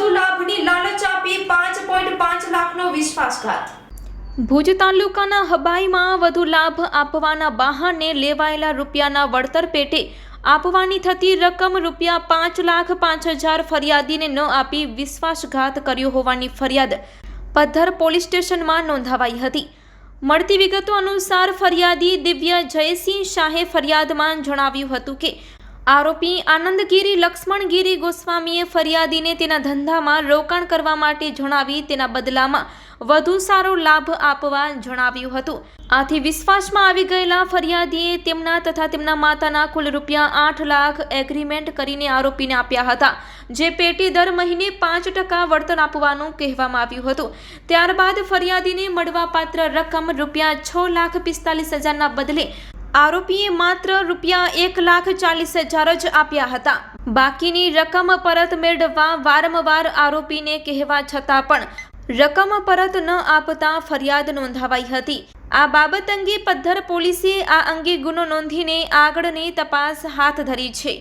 વધુ લાભની લાલચ આપી પાંચ પોઈન્ટ પાંચ લાખનો વિશ્વાસઘાત. ભુજ તાલુકાના હબાઈમાં વધુ લાભ આપવાના બહાને લેવાયેલા રૂપિયાના વળતર પેટે આપવાની થતી રકમ રૂપિયા પાંચ લાખ પાંચ હજાર ફરિયાદીને ન આપી વિશ્વાસઘાત કર્યો હોવાની ફરિયાદ પદ્ધર પોલીસ સ્ટેશનમાં નોંધાવાઈ હતી. મળતી વિગતો અનુસાર ફરિયાદી દિવ્ય જયસિંહ શાહે ફરિયાદમાં જણાવ્યું હતું કે આરોપી આનંદગીરી લક્ષ્મણગીરી ગોસ્વામીએ ફરિયાદીને તેના ધંધામાં રોકાણ કરવા માટે જણાવી તેના બદલામાં વધુ સારો લાભ આપવા જણાવ્યું હતું. આથી વિશ્વાસમાં આવી ગયેલા ફરિયાદીએ તેમના તથા તેમના માતાના કુલ રૂપિયા આઠ લાખ એગ્રીમેન્ટ કરીને આરોપીને આપ્યા હતા, જે પેટી દર મહિને પાંચ ટકા વળતર આપવાનું કહેવામાં આવ્યું હતું. ત્યારબાદ ફરિયાદીને મળવાપાત્ર રકમ રૂપિયા છ લાખ પિસ્તાલીસ હજારના બદલે આરોપીએ માત્ર રૂપિયા એક લાખ ચાલીસ હજાર જ આપ્યા હતા. બાકીની રકમ પરત મેળવવા વારંવાર આરોપીને કહેવા છતાં પણ રકમ પરત ન આપતા ફરિયાદ નોંધાવાઈ હતી. આ બાબત અંગે પદ્ધર પોલીસે આ અંગે ગુનો નોંધીને આગળની તપાસ હાથ ધરી છે.